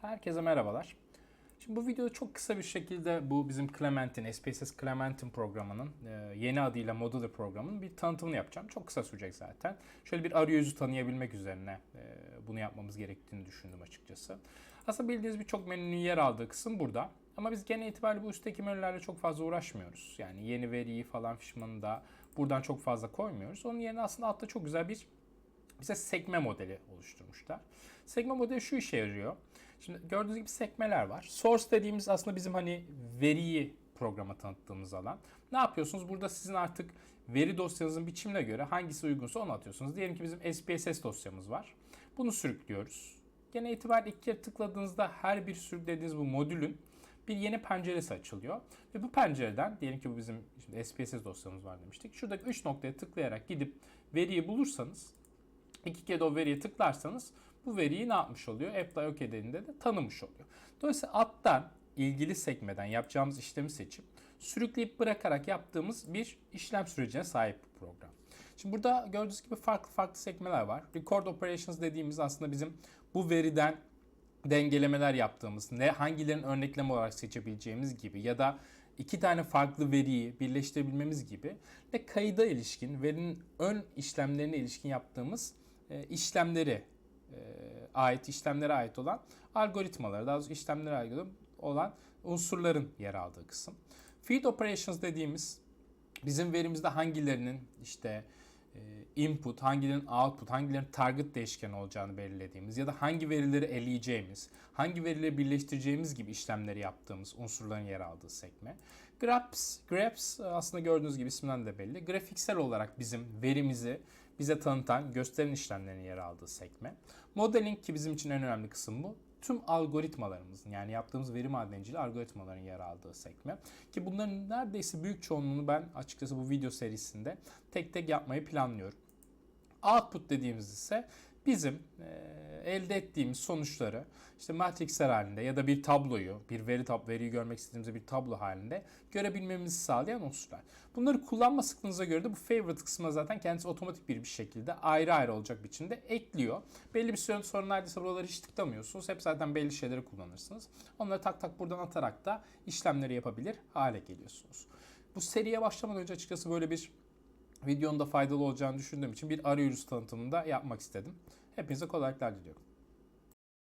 Herkese merhabalar. Şimdi bu videoda çok kısa bir şekilde bu bizim Clementine, SPSS Clementine programının e, yeni adıyla Modular programının bir tanıtımını yapacağım. Çok kısa sürecek zaten. Şöyle bir arayüzü tanıyabilmek üzerine e, bunu yapmamız gerektiğini düşündüm açıkçası. Aslında bildiğiniz birçok menünün yer aldığı kısım burada. Ama biz genel itibariyle bu üstteki menülerle çok fazla uğraşmıyoruz. Yani yeni veriyi falan fişmanı da buradan çok fazla koymuyoruz. Onun yerine aslında altta çok güzel bir bize sekme modeli oluşturmuşlar. Sekme modeli şu işe yarıyor. Şimdi gördüğünüz gibi sekmeler var. Source dediğimiz aslında bizim hani veriyi programa tanıttığımız alan. Ne yapıyorsunuz? Burada sizin artık veri dosyanızın biçimine göre hangisi uygunsa onu atıyorsunuz. Diyelim ki bizim SPSS dosyamız var. Bunu sürüklüyoruz. Gene itibariyle iki kere tıkladığınızda her bir sürüklediğiniz bu modülün bir yeni penceresi açılıyor. Ve bu pencereden diyelim ki bu bizim şimdi SPSS dosyamız var demiştik. Şuradaki 3 noktaya tıklayarak gidip veriyi bulursanız iki kere o veriye tıklarsanız bu veriyi ne yapmış oluyor? Apply OK dediğinde de tanımış oluyor. Dolayısıyla alttan ilgili sekmeden yapacağımız işlemi seçip sürükleyip bırakarak yaptığımız bir işlem sürecine sahip bu program. Şimdi burada gördüğünüz gibi farklı farklı sekmeler var. Record Operations dediğimiz aslında bizim bu veriden dengelemeler yaptığımız, ne hangilerin örnekleme olarak seçebileceğimiz gibi ya da iki tane farklı veriyi birleştirebilmemiz gibi ve kayıda ilişkin, verinin ön işlemlerine ilişkin yaptığımız e, işlemleri e, ait işlemlere ait olan algoritmaları, daha doğrusu işlemlere ait olan unsurların yer aldığı kısım. Feed operations dediğimiz bizim verimizde hangilerinin işte input, hangilerinin output, hangilerinin target değişken olacağını belirlediğimiz ya da hangi verileri eleyeceğimiz, hangi verileri birleştireceğimiz gibi işlemleri yaptığımız unsurların yer aldığı sekme. Grabs, Grabs aslında gördüğünüz gibi isminden de belli. Grafiksel olarak bizim verimizi bize tanıtan, gösteren işlemlerin yer aldığı sekme. Modeling ki bizim için en önemli kısım bu tüm algoritmalarımızın yani yaptığımız veri madenciliği algoritmaların yer aldığı sekme. Ki bunların neredeyse büyük çoğunluğunu ben açıkçası bu video serisinde tek tek yapmayı planlıyorum. Output dediğimiz ise bizim e, elde ettiğimiz sonuçları işte matrixler halinde ya da bir tabloyu, bir veri tab veriyi görmek istediğimizde bir tablo halinde görebilmemizi sağlayan unsurlar. Bunları kullanma sıklığınıza göre de bu favorite kısmına zaten kendisi otomatik bir bir şekilde ayrı ayrı olacak biçimde ekliyor. Belli bir süre sonra neredeyse buraları hiç tıklamıyorsunuz. Hep zaten belli şeyleri kullanırsınız. Onları tak tak buradan atarak da işlemleri yapabilir hale geliyorsunuz. Bu seriye başlamadan önce açıkçası böyle bir videonun da faydalı olacağını düşündüğüm için bir arayüz tanıtımını da yapmak istedim. Hepinize kolaylıklar diliyorum.